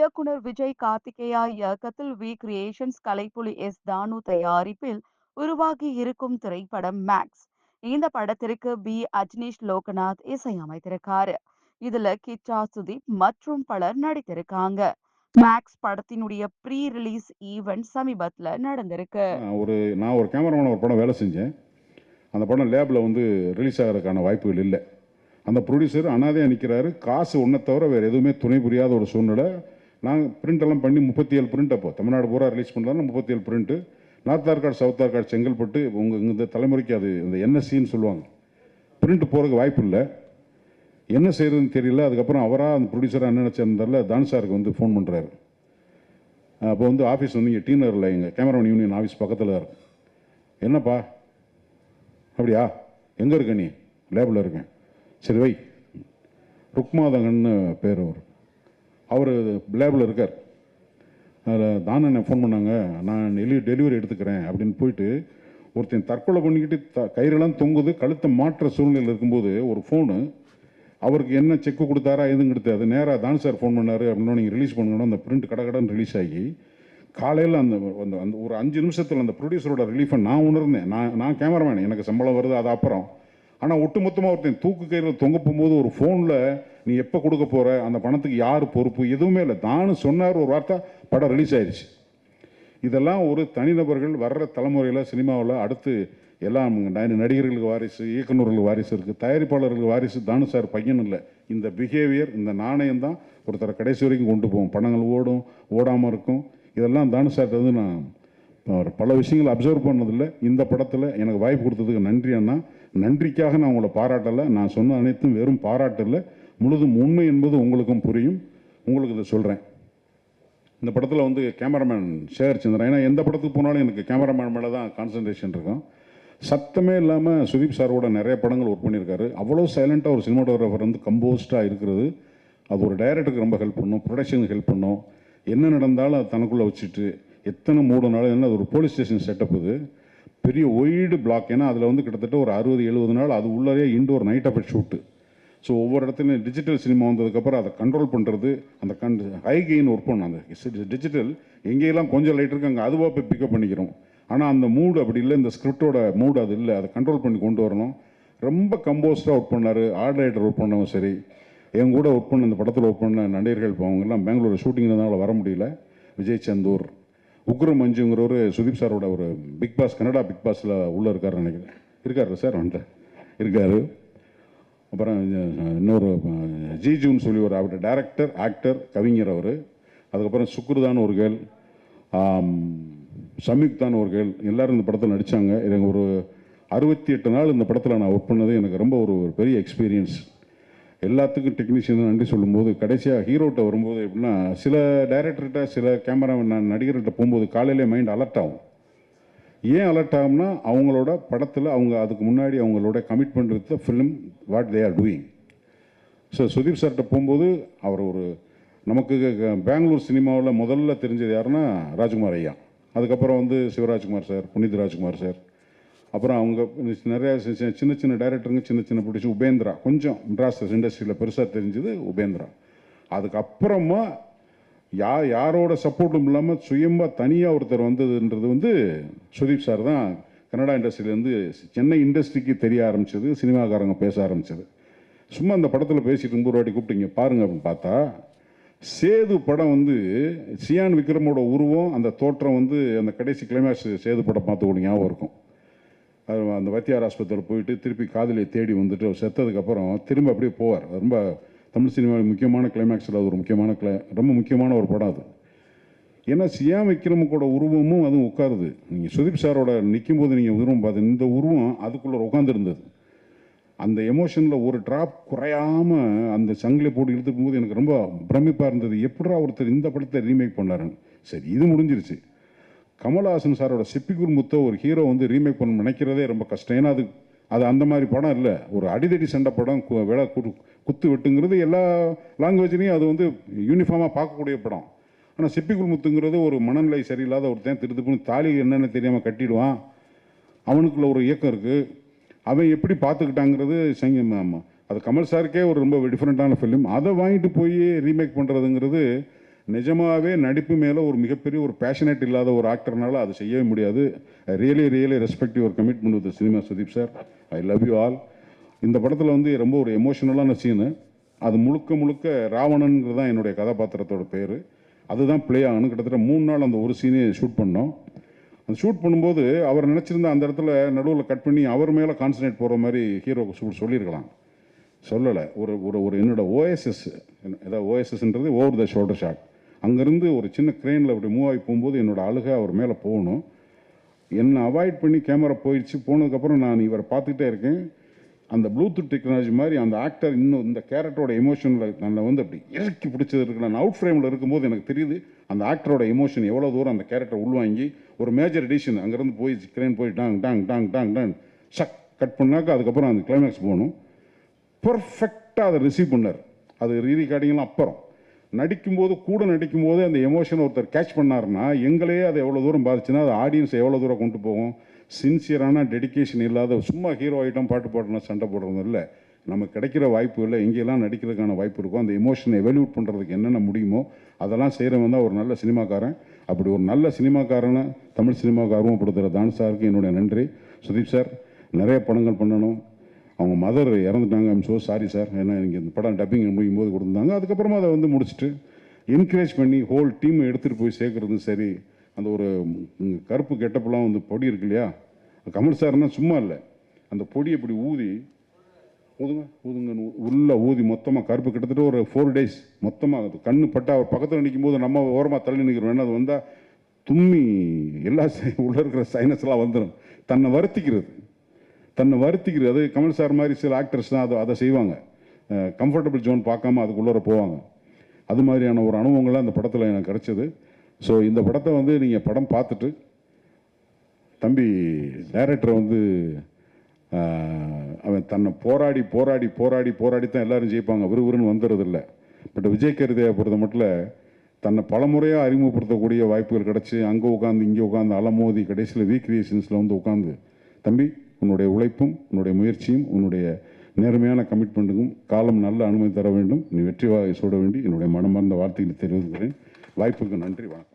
இயக்குனர் விஜய் கார்த்திகேயா இயக்கத்தில் we creations Kalaipuli S தானு தயாரிப்பில் உருவாகி இருக்கும் திரைப்படம் மேக்ஸ் இந்த படத்திற்கு பி அஜ்னீஷ் லோகநாத் இசையமைத்திருக்காரு. இதுல கிச்சா சுதீப் மற்றும் பலர் நடித்திருக்காங்க. மேக்ஸ் படத்தினுடைய ப்ரீ ரிலீஸ் ஈவெண்ட் சமீபத்தில் நடந்திருக்கு. ஒரு நான் ஒரு கேமராமேன் ஒரு படம் வேலை செஞ்சேன். அந்த படம் லேபில் வந்து ரிலீஸ் ஆகிறதுக்கான வாய்ப்புகள் இல்லை. அந்த ப்ரொடியூசர் அனாதையாக நிற்கிறாரு காசு ஒன்றை தவிர வேறு எதுவுமே துணை புரியாத ஒரு சூழ்நிலை. நான் பிரிண்டெல்லாம் பண்ணி முப்பத்தி ஏழு பிரிண்ட் அப்போ. தமிழ்நாடு பூரா ரிலீஸ் பண்ணலாம் முப்பத்தி ஏழு print north Arcot south Arcot Chengalpattu உங்கள் இந்த தலைமுறைக்கு அது இந்த என்எஸ்சின்னு சொல்லுவாங்க. பிரிண்ட் போகிறதுக்கு வாய்ப்பு இல்லை. என்ன செய்கிறதுன்னு தெரியல. அதுக்கப்புறம் அவராக அந்த ப்ரொடியூசராக என்ன நினச்சிருந்தால தான் சாருக்கு வந்து ஃபோன் பண்ணுறாரு அப்போ வந்து ஆஃபீஸ் வந்து இங்கே டீனரில் எங்கள் கேமராமேன் யூனியன் ஆஃபீஸ் பக்கத்தில் இருக்கு. என்னப்பா? அப்படியா? எங்கே இருக்க நீ? லேபில் இருக்கேன். சரி வை. ருக்மாதங்கன்னு பேர் வரும். அவர் லேபில் இருக்கார். அதில் தானே என்ன ஃபோன் பண்ணாங்க. நான் டெலி டெலிவரி எடுத்துக்கிறேன் அப்படின்னு போயிட்டு ஒருத்தன் தற்கொலை பண்ணிக்கிட்டு த கயிறெல்லாம் தொங்குது கழுத்தை மாற்ற சூழ்நிலையில் இருக்கும்போது ஒரு ஃபோனு அவருக்கு என்ன செக்கு கொடுத்தாரா எதுவும் கொடுத்தாரு நேராக தான் சார் ஃபோன் பண்ணார் அப்படின்னா நீங்கள் ரிலீஸ் பண்ணணும் அந்த பிரிண்ட் கடகடன்னு ரிலீஸ் ஆகி காலையில் அந்த அந்த அந்த ஒரு அஞ்சு நிமிஷத்தில் அந்த ப்ரொடியூசரோட ரிலீஃபை நான் உணர்ந்தேன். நான் நான் கேமராமேன் எனக்கு சம்பளம் வருது அது அப்புறம். ஆனால் ஒட்டுமொத்தமாக ஒருத்தன் தூக்கு கயிறில் தொங்க போகும்போது ஒரு ஃபோனில் நீ எப்போ கொடுக்க போகிற அந்த பணத்துக்கு யார் பொறுப்பு? எதுவுமே இல்லை. தானு சொன்னார் ஒரு வார்த்தை படம் ரிலீஸ் ஆயிடுச்சு இதெல்லாம் ஒரு தனிநபர்கள் வர்ற தலைமுறையில் சினிமாவில் அடுத்து எல்லாம் நடிகர்களுக்கு வாரிசு இயக்குநர்களுக்கு வாரிசு இருக்குது தயாரிப்பாளர்களுக்கு வாரிசு தானு சார் பையன் இல்லை. இந்த பிஹேவியர் இந்த நாணயம் தான் ஒருத்தரை கடைசி வரைக்கும் கொண்டு போகும். பணங்கள் ஓடும் ஓடாமல் இருக்கும். இதெல்லாம் தானு சார் வந்து நான் அவர் பல விஷயங்களை அப்சர்வ் பண்ணதில்லை. இந்த படத்தில் எனக்கு வாய்ப்பு கொடுத்ததுக்கு நன்றி அண்ணா. நன்றிக்காக நான் உங்களை பாராட்டலை. நான் சொன்ன அனைத்தும் வெறும் பாராட்டலை முழுதும் உண்மை என்பது உங்களுக்கும் புரியும். உங்களுக்கு இதை சொல்கிறேன் இந்த படத்தில் வந்து கேமராமேன் ஷேர் சந்திரன். ஏன்னா எந்த படத்துக்கு போனாலும் எனக்கு கேமராமேன் மேலே தான் கான்சன்ட்ரேஷன் இருக்கும். சத்தமே இல்லாமல் சுதீப் சாரோட நிறைய படங்கள் ஒர்க் பண்ணியிருக்காரு. அவ்வளோ சைலண்ட்டாக ஒரு சினிமாட்டோகிராஃபர் வந்து கம்போஸ்டாக இருக்கிறது. அது ஒரு டைரக்டருக்கு ரொம்ப ஹெல்ப் பண்ணும். ப்ரொடக்ஷனுக்கு ஹெல்ப் பண்ணும். என்ன நடந்தாலும் அது தனக்குள்ளே வச்சுட்டு எத்தனை மூடுனாலும் என்ன அது ஒரு போலீஸ் ஸ்டேஷன் செட்டப் இது. பெரிய ஒய்டு பிளாக் ஏன்னா அதில் வந்து கிட்டத்தட்ட ஒரு அறுபது எழுபது நாள் அது உள்ளே indoor night of shoot so ஒவ்வொரு இடத்துலையும் டிஜிட்டல் சினிமா வந்ததுக்கப்புறம் அதை கண்ட்ரோல் பண்ணுறது அந்த கண் ஹை கெயின் ஒர்க் பண்ணும். அந்த டிஜிட்டல் எங்கேயெல்லாம் கொஞ்சம் லைட் இருக்கு அங்கே அதுவாக போய் பிக்கப் பண்ணிக்கிறோம். ஆனால் அந்த மூடு அப்படி இல்லை. இந்த ஸ்கிரிப்டோட மூடு அது இல்லை. அதை கண்ட்ரோல் பண்ணி கொண்டு வரணும். ரொம்ப கம்போஸ்டாக ஒர்க் பண்ணார். ஆர்ட் ரைட்டர் ஒர்க் பண்ணவும் சரி. என் கூட ஒர்க் பண்ண இந்த படத்தில் ஒர்க் பண்ண நடிகர்கள் அவங்கெல்லாம் பெங்களூர் ஷூட்டிங்கிறதுனால வர முடியல. விஜய் சந்தூர். உக்ர மஞ்சுங்கிறவர் சுதீப் சாரோட ஒரு பிக் பாஸ் கனடா பிக் பாஸில் உள்ளே இருக்கார் நினைக்கிறேன். இருக்காரு சார்? வந்துட்டு இருக்காரு. அப்புறம் இன்னொரு அஹ், ஜிஜுன்னு சொல்லி ஒரு அவர் டேரக்டர் ஆக்டர் கவிஞர் அவர். அதுக்கப்புறம் சுக்ருதான் ஒரு கேள். சம்யுக்தான் ஒரு கேள். எல்லாரும் இந்த படத்தில் நடித்தாங்க எனக்கு ஒரு அறுபத்தி எட்டு நாள் இந்த படத்தில் நான் ஒர்க் பண்ணது எனக்கு ரொம்ப ஒரு ஒரு பெரிய எக்ஸ்பீரியன்ஸ் எல்லாத்துக்கும் டெக்னீஷியன் நன்றி சொல்லும்போது கடைசியாக ஹீரோட்ட வரும்போது எப்படின்னா சில டைரக்டர்கிட்ட சில கேமரா நடிகர்கிட்ட போகும்போது காலையிலே மைண்ட் அலர்ட் ஆகும். ஏன் அலர்ட் ஆகும்னா அவங்களோட படத்தில் அவங்க அதுக்கு முன்னாடி அவங்களோட commitment with film what they are doing so Sudeep சார்கிட்ட போகும்போது அவர் ஒரு நமக்கு பெங்களூர் சினிமாவில் முதல்ல தெரிஞ்சது யாருன்னா ராஜ்குமார் ஐயா. அதுக்கப்புறம் வந்து சிவராஜ்குமார் சார் புனித் ராஜ்குமார் சார் அப்புறம் அவங்க நிறைய சின்ன சின்ன டைரக்டருங்க சின்ன சின்ன பிடிச்சி உபேந்திரா. கொஞ்சம் மெட்ராஸ் இண்டஸ்ட்ரியில் பெருசாக தெரிஞ்சது உபேந்திரா. அதுக்கப்புறமா யா யாரோட சப்போர்ட்டும் இல்லாமல் சுயமாக தனியாக ஒருத்தர் வந்ததுன்றது வந்து சுதீப் சார் தான் கன்னடா இண்டஸ்ட்ரியிலேருந்து சென்னை இண்டஸ்ட்ரிக்கு தெரிய ஆரம்பிச்சது சினிமாக்காரங்க பேச ஆரம்பிச்சது. சும்மா அந்த படத்தில் பேசிட்டு இருக்கும்போது ஒரு வாட்டி கூப்பிட்டீங்க பாருங்க அப்படின்னு பார்த்தா சேது படம் வந்து சியான் விக்ரமோட உருவம் அந்த தோற்றம் வந்து அந்த கடைசி கிளைமேக்ஸ் சேது படம் பார்த்து ஞாபகம் இருக்கும். அது அந்த வைத்தியார் ஆஸ்பத்திரியில் போயிட்டு திருப்பி காதலியை தேடி வந்துட்டு அவர் செத்ததுக்கப்புறம் திரும்ப அப்படியே போவார். ரொம்ப தமிழ் சினிமாவில் முக்கியமான கிளைமேக்ஸில் அது ஒரு முக்கியமான கிளை ரொம்ப முக்கியமான ஒரு படம் அது. ஏன்னா சியா விக்ரமுக்கோட உருவமும் அதுவும் உட்காருது. நீங்கள் சுதீப் சாரோட நிற்கும் போது நீங்கள் உருவம் பார்த்து இந்த உருவம் அதுக்குள்ளே உட்காந்துருந்தது அந்த எமோஷனில் ஒரு ட்ராப் குறையாமல் அந்த சங்கிலி போட்டு இழுத்துக்கும் போது எனக்கு ரொம்ப பிரமிப்பாக இருந்தது. எப்படா ஒருத்தர் இந்த படத்தை ரீமேக் பண்ணாருன்னு. சரி இது முடிஞ்சிருச்சு. கமல்ஹாசன் சாரோட சிப்பிக்குள் முத்த ஒரு ஹீரோ வந்து ரீமேக் பண்ண நினைக்கிறதே ரொம்ப கஷ்டம். ஏன்னா அது அது அந்த மாதிரி படம் இல்லை. ஒரு அடிதடி சண்டை படம் கு- விலை குத்து வெட்டுங்கிறது எல்லா லாங்குவேஜ்லேயும் அது வந்து யூனிஃபார்மாக பார்க்கக்கூடிய படம். ஆனால் சிப்பிக்குள் முத்துங்கிறது ஒரு மனநிலை சரியில்லாத ஒருத்தன் திருத்துப்புன்னு தாலி என்னென்னு தெரியாமல் கட்டிடுவான். அவனுக்குள்ள ஒரு இயக்கம் இருக்குது அவன் எப்படி பார்த்துக்கிட்டாங்கிறது சங்கம் ஆமாம் அது கமல் சாருக்கே ஒரு ரொம்ப டிஃப்ரெண்ட்டான ஃபிலிம் அதை வாங்கிட்டு போய் ரீமேக் பண்ணுறதுங்கிறது நிஜமாகவே நடிப்பு மேலே ஒரு மிகப்பெரிய ஒரு பேஷனேட் இல்லாத ஒரு ஆக்டர்னால அது செய்யவே முடியாது. Really really respect your commitment with cinema Sudeep sir I love you all இந்த படத்தில் வந்து ரொம்ப ஒரு எமோஷனலான சீனு அது முழுக்க முழுக்க ராவணன்கிறது தான் என்னுடைய கதாபாத்திரத்தோட பேர். அதுதான் ப்ளே ஆகணும். கிட்டத்தட்ட மூணு நாள் அந்த ஒரு சீனே ஷூட் பண்ணோம். அந்த ஷூட் பண்ணும்போது அவர் நினச்சிருந்த அந்த இடத்துல நடுவில் கட் பண்ணி அவர் மேலே கான்சன்ட்ரேட் போகிற மாதிரி ஹீரோக்கு சொல்லியிருக்கலாம். சொல்லலை. ஒரு ஒரு ஒரு என்னோட ஓஎஸ்எஸ் ஏதாவது ஓஎஸ்எஸ்ன்றது ஓவர் த ஷோல்டர் ஷாட் அங்கேருந்து ஒரு சின்ன க்ரெயினில் அப்படி மூவ் ஆகி போகும்போது என்னோட அழுகை அவர் மேலே போகணும். என்னை அவாய்ட் பண்ணி கேமரா போயிடுச்சு. போனதுக்கப்புறம் நான் இவரை பார்த்துக்கிட்டே இருக்கேன். அந்த ப்ளூடூத் டெக்னாலஜி மாதிரி அந்த ஆக்டர் இன்னும் இந்த கேரக்டரோட எமோஷனில் நான் வந்து அப்படி இறக்கி பிடிச்சது இருக்கு நான் அவுட் ஃப்ரேமில் இருக்கும்போது எனக்கு தெரியுது அந்த ஆக்டரோட எமோஷன் எவ்வளோ தூரம் அந்த கேரக்டர் உள்வாங்கி ஒரு மேஜர் எடிஷன் அங்கேருந்து போய் கிரேன் போய் டாங் டாங் டாங் டாங் டாங் சக் கட் பண்ணாக்க அதுக்கப்புறம் அந்த கிளைமேக்ஸ் போகணும். பர்ஃபெக்டாக அதை ரிசீவ் பண்ணார். அது ரீ ரெக்கார்டிங்லாம் அப்புறம். நடிக்கும்போது கூட நடிக்கும்போது அந்த எமோஷனை ஒருத்தர் கேட்ச் பண்ணாருன்னா எங்களையே அது எவ்வளோ தூரம் பாதிச்சுன்னா அது ஆடியன்ஸ் எவ்வளோ தூரம் கொண்டு போகும்? சின்சியரான டெடிகேஷன் இல்லாத சும்மா ஹீரோ ஐட்டம் பாட்டு பாடணும் சண்டை போடுறது இல்லை. நமக்கு கிடைக்கிற வாய்ப்பு இல்லை. எங்கெல்லாம் நடிக்கிறதுக்கான வாய்ப்பு இருக்கோ அந்த எமோஷனை எவல்யூட் பண்ணுறதுக்கு என்னென்ன முடியுமோ அதெல்லாம் செய்கிறவன் தான் ஒரு நல்ல சினிமாக்காரன். அப்படி ஒரு நல்ல சினிமாக்காரனை தமிழ் சினிமாவுக்கு ஆர்வப்படுத்துகிற தான் சாருக்கு என்னுடைய நன்றி. சுதீப் சார் நிறைய படங்கள் பண்ணணும். அவங்க மதர் இறந்துட்டாங்க. ஐம் ஸோ சாரி சார் ஏன்னா எனக்கு இந்த படம் டப்பிங் முடியும் போது கொடுத்துருந்தாங்க. அதுக்கப்புறமா அதை வந்து முடிச்சுட்டு என்கரேஜ் பண்ணி ஹோல் டீமை எடுத்துகிட்டு போய் சேர்க்குறதும் சரி அந்த ஒரு கருப்பு கெட்டப்பெல்லாம் வந்து பொடி இருக்கு இல்லையா? கமல் சார்னால் சும்மா இல்லை. அந்த பொடி இப்படி ஊதி ஊதுங்க ஊதுங்கன்னு உள்ளே ஊதி மொத்தமாக கருப்பு கிட்டத்தட்ட ஒரு ஃபோர் டேஸ் மொத்தமாக அது. கண்ணு பட்டா அவர் பக்கத்தில் நிற்கும் போது நம்ம ஓரமாக தள்ளி நிற்கிறோம் அது வந்தால் தும்மி எல்லா உள்ள இருக்கிற சைனஸ்லாம் வந்துடும் தன்னை வருத்திக்கிறது. தன்னை வருத்திக்கிறது அது கமல் சார் மாதிரி சில ஆக்டர்ஸ் தான் அதை அதை செய்வாங்க. கம்ஃபர்டபுள் ஜோன் பார்க்காம அதுக்குள்ளார போவாங்க. அது மாதிரியான ஒரு அனுபவங்கள்லாம் அந்த படத்தில் எனக்கு கிடச்சிது. ஸோ இந்த படத்தை வந்து நீங்கள் படம் பார்த்துட்டு தம்பி டைரக்டரை வந்து அவன் தன்னை போராடி போராடி போராடி போராடி தான் எல்லாரும் ஜெயிப்பாங்க. விறுவிறுன்னு வந்துடுறது இல்லை பட் விஜய் கருதையை பொறுத்த மட்டும் தன்னை பலமுறையாக அறிமுகப்படுத்தக்கூடிய வாய்ப்புகள் கிடச்சி அங்கே உட்காந்து இங்கே உட்காந்து அலமோதி கடைசியில் வீக் கிரியேஷன்ஸில் வந்து உட்காந்து தம்பி உன்னுடைய உழைப்பும் உன்னுடைய முயற்சியும் உன்னுடைய நேர்மையான கமிட்மெண்ட்டுக்கும் காலம் நல்ல அனுமதி தர வேண்டும். நீ வெற்றி வாகை சூட வேண்டி என்னுடைய மனமார்ந்த வார்த்தைகளை தெரிவிக்கிறேன் வாய்ப்புக்கு நன்றி வணக்கம்.